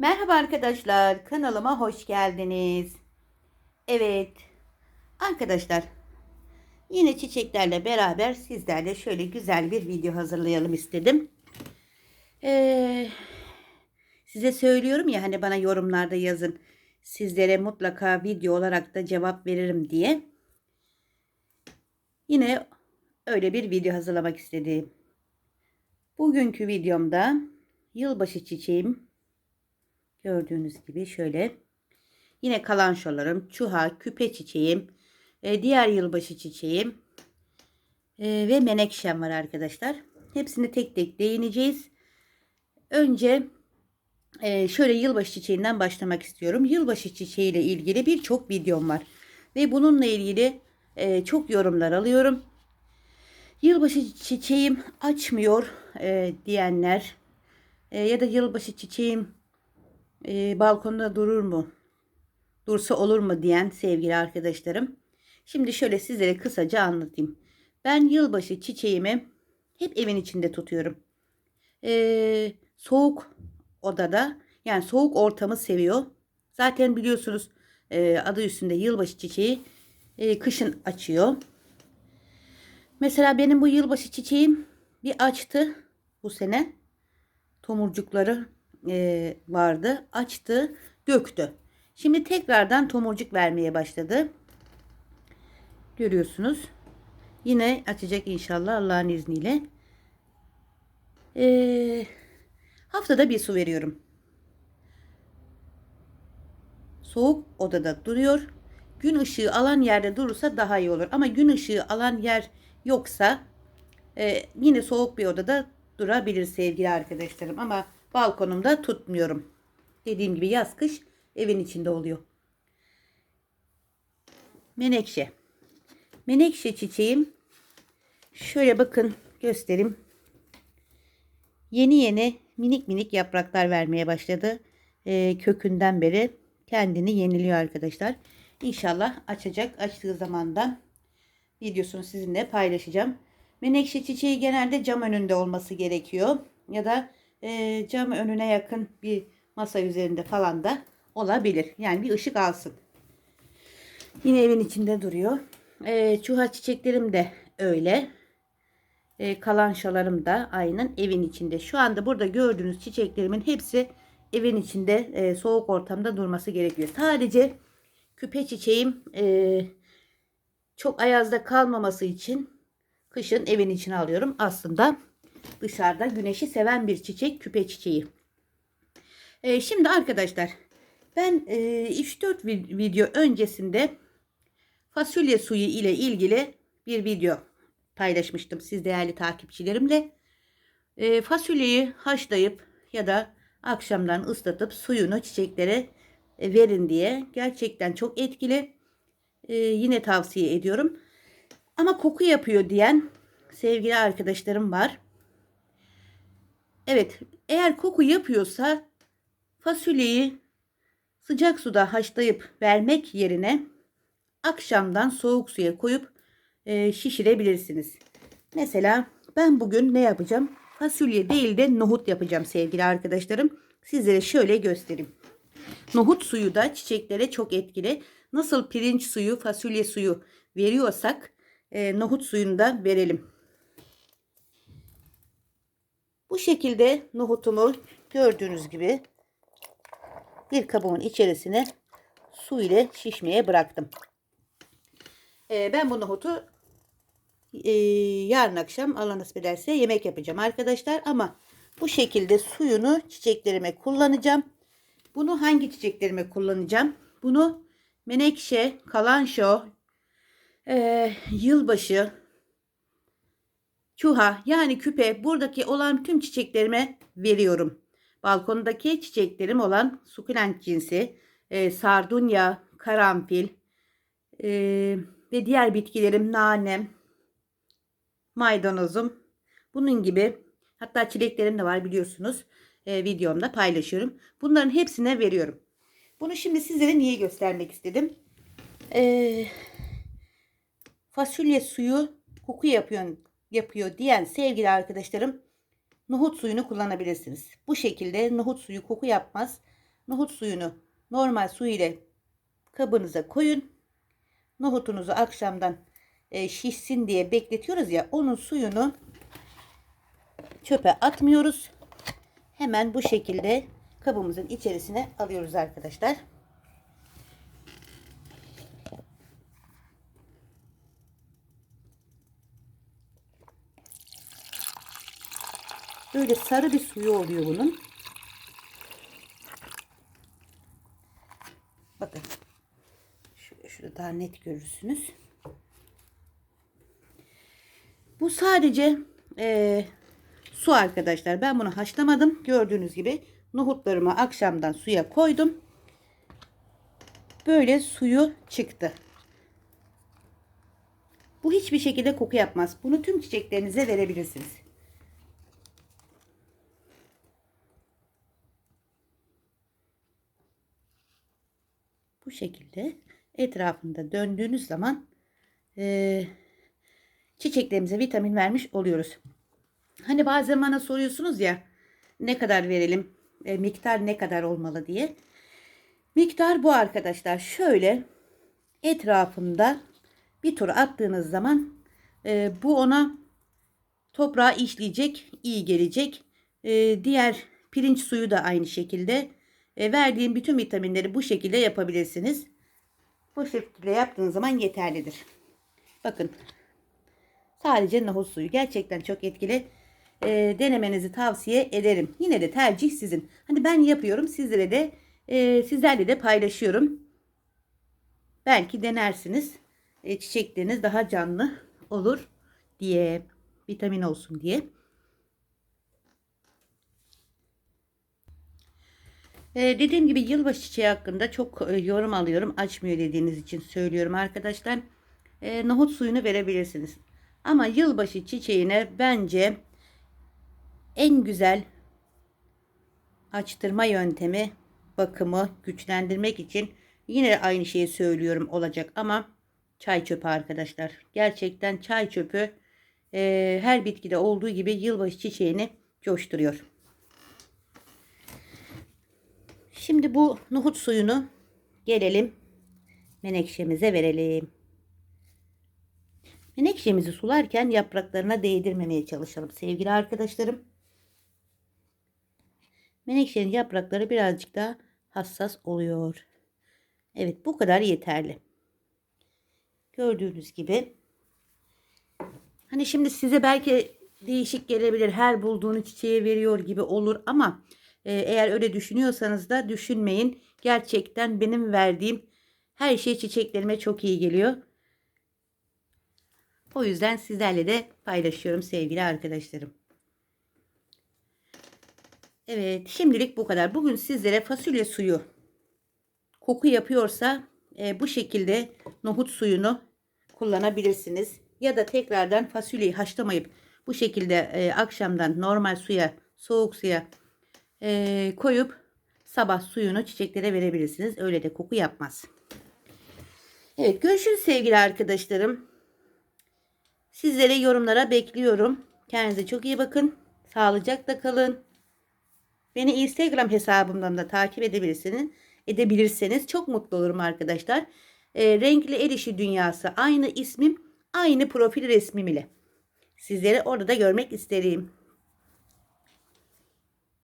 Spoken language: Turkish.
Merhaba arkadaşlar, kanalıma hoş geldiniz. Evet, arkadaşlar, yine çiçeklerle beraber sizlerle şöyle güzel bir video hazırlayalım istedim. Ee, size söylüyorum ya hani bana yorumlarda yazın. Sizlere mutlaka video olarak da cevap veririm diye. Yine öyle bir video hazırlamak istedim. Bugünkü videomda yılbaşı çiçeğim Gördüğünüz gibi şöyle. Yine kalançolarım, çuha, küpe çiçeğim, e, diğer yılbaşı çiçeğim e, ve menekşem var arkadaşlar. Hepsini tek tek değineceğiz. Önce e, şöyle yılbaşı çiçeğinden başlamak istiyorum. Yılbaşı çiçeği ile ilgili birçok videom var. Ve bununla ilgili çok yorumlar alıyorum. Yılbaşı çiçeğim açmıyor diyenler ya da yılbaşı çiçeğim e, balkonda durur mu? Dursa olur mu diyen sevgili arkadaşlarım. Şimdi şöyle sizlere kısaca anlatayım. Ben yılbaşı çiçeğimi hep evin içinde tutuyorum. E, soğuk odada yani soğuk ortamı seviyor. Zaten biliyorsunuz e, adı üstünde yılbaşı çiçeği e, kışın açıyor. Mesela benim bu yılbaşı çiçeğim bir açtı bu sene. Tomurcukları e, vardı. Açtı, döktü. Şimdi tekrardan tomurcuk vermeye başladı. Görüyorsunuz. Yine açacak inşallah Allah'ın izniyle. E, haftada bir su veriyorum. Soğuk odada duruyor. Gün ışığı alan yerde durursa daha iyi olur. Ama gün ışığı alan yer yoksa e, yine soğuk bir odada durabilir sevgili arkadaşlarım. Ama balkonumda tutmuyorum. Dediğim gibi yaz kış evin içinde oluyor. Menekşe. Menekşe çiçeğim şöyle bakın göstereyim. Yeni yeni minik minik yapraklar vermeye başladı. Ee, kökünden beri kendini yeniliyor arkadaşlar. İnşallah açacak. Açtığı zaman da videosunu sizinle paylaşacağım. Menekşe çiçeği genelde cam önünde olması gerekiyor. Ya da e, cam önüne yakın bir masa üzerinde falan da olabilir. Yani bir ışık alsın. Yine evin içinde duruyor. E, çuha çiçeklerim de öyle. E, kalanşalarım da aynen evin içinde. Şu anda burada gördüğünüz çiçeklerimin hepsi evin içinde e, soğuk ortamda durması gerekiyor. Sadece küpe çiçeğim e, çok ayazda kalmaması için kışın evin içine alıyorum. Aslında dışarıda güneşi seven bir çiçek küpe çiçeği. E, şimdi arkadaşlar ben e, 3-4 video öncesinde fasulye suyu ile ilgili bir video paylaşmıştım siz değerli takipçilerimle. E, fasulyeyi haşlayıp ya da akşamdan ıslatıp suyunu çiçeklere e, verin diye gerçekten çok etkili. E, yine tavsiye ediyorum. Ama koku yapıyor diyen sevgili arkadaşlarım var. Evet, eğer koku yapıyorsa fasulyeyi sıcak suda haşlayıp vermek yerine akşamdan soğuk suya koyup e, şişirebilirsiniz. Mesela ben bugün ne yapacağım? Fasulye değil de nohut yapacağım sevgili arkadaşlarım. Sizlere şöyle göstereyim. Nohut suyu da çiçeklere çok etkili. Nasıl pirinç suyu, fasulye suyu veriyorsak e, nohut suyunu da verelim. Bu şekilde nohutumu gördüğünüz gibi bir kabımın içerisine su ile şişmeye bıraktım. Ee, ben bu nohutu e, yarın akşam Allah nasip ederse yemek yapacağım arkadaşlar. Ama bu şekilde suyunu çiçeklerime kullanacağım. Bunu hangi çiçeklerime kullanacağım? Bunu menekşe, kalanşo, e, yılbaşı, çuha yani küpe buradaki olan tüm çiçeklerime veriyorum. Balkondaki çiçeklerim olan sukulent cinsi, e, sardunya, karanfil e, ve diğer bitkilerim nanem, maydanozum. Bunun gibi hatta çileklerim de var biliyorsunuz. E, videomda paylaşıyorum. Bunların hepsine veriyorum. Bunu şimdi sizlere niye göstermek istedim? E, fasulye suyu koku yapıyor yapıyor diyen sevgili arkadaşlarım nohut suyunu kullanabilirsiniz. Bu şekilde nohut suyu koku yapmaz. nohut suyunu normal su ile kabınıza koyun. Nohutunuzu akşamdan e, şişsin diye bekletiyoruz ya onun suyunu çöpe atmıyoruz. Hemen bu şekilde kabımızın içerisine alıyoruz arkadaşlar. Böyle sarı bir suyu oluyor bunun. Bakın. Şurada daha net görürsünüz. Bu sadece eee, su arkadaşlar. Ben bunu haşlamadım. Gördüğünüz gibi nohutlarımı akşamdan suya koydum. Böyle suyu çıktı. Bu hiçbir şekilde koku yapmaz. Bunu tüm çiçeklerinize verebilirsiniz. Bu şekilde etrafında döndüğünüz zaman eee çiçeklerimize vitamin vermiş oluyoruz. Hani bazen bana soruyorsunuz ya ne kadar verelim, e, miktar ne kadar olmalı diye. Miktar bu arkadaşlar. Şöyle etrafında bir tur attığınız zaman e, bu ona toprağa işleyecek, iyi gelecek. E, diğer pirinç suyu da aynı şekilde. E, verdiğim bütün vitaminleri bu şekilde yapabilirsiniz. Bu şekilde yaptığınız zaman yeterlidir. Bakın Sadece nohut suyu. Gerçekten çok etkili. E, denemenizi tavsiye ederim. Yine de tercih sizin. Hani ben yapıyorum. Sizlere de e, sizlerle de paylaşıyorum. Belki denersiniz. E, çiçekleriniz daha canlı olur diye. Vitamin olsun diye. E, dediğim gibi yılbaşı çiçeği hakkında çok e, yorum alıyorum. Açmıyor dediğiniz için söylüyorum arkadaşlar. E, nohut suyunu verebilirsiniz. Ama yılbaşı çiçeğine bence en güzel açtırma yöntemi bakımı güçlendirmek için yine aynı şeyi söylüyorum olacak ama çay çöpü arkadaşlar. Gerçekten çay çöpü e, her bitkide olduğu gibi yılbaşı çiçeğini coşturuyor. Şimdi bu nohut suyunu gelelim menekşemize verelim. Menekşemizi sularken yapraklarına değdirmemeye çalışalım sevgili arkadaşlarım. Menekşenin yaprakları birazcık daha hassas oluyor. Evet bu kadar yeterli. Gördüğünüz gibi. Hani şimdi size belki değişik gelebilir. Her bulduğunu çiçeğe veriyor gibi olur ama e, eğer öyle düşünüyorsanız da düşünmeyin. Gerçekten benim verdiğim her şey çiçeklerime çok iyi geliyor. O yüzden sizlerle de paylaşıyorum sevgili arkadaşlarım. Evet şimdilik bu kadar. Bugün sizlere fasulye suyu koku yapıyorsa e, bu şekilde nohut suyunu kullanabilirsiniz. Ya da tekrardan fasulyeyi haşlamayıp bu şekilde e, akşamdan normal suya soğuk suya e, koyup sabah suyunu çiçeklere verebilirsiniz. Öyle de koku yapmaz. Evet görüşürüz sevgili arkadaşlarım. Sizlere yorumlara bekliyorum. Kendinize çok iyi bakın. Sağlıcakla kalın. Beni Instagram hesabımdan da takip edebilirsiniz. Edebilirseniz çok mutlu olurum arkadaşlar. E, Renkli El İşi Dünyası aynı ismim, aynı profil resmim ile. Sizleri orada da görmek isterim.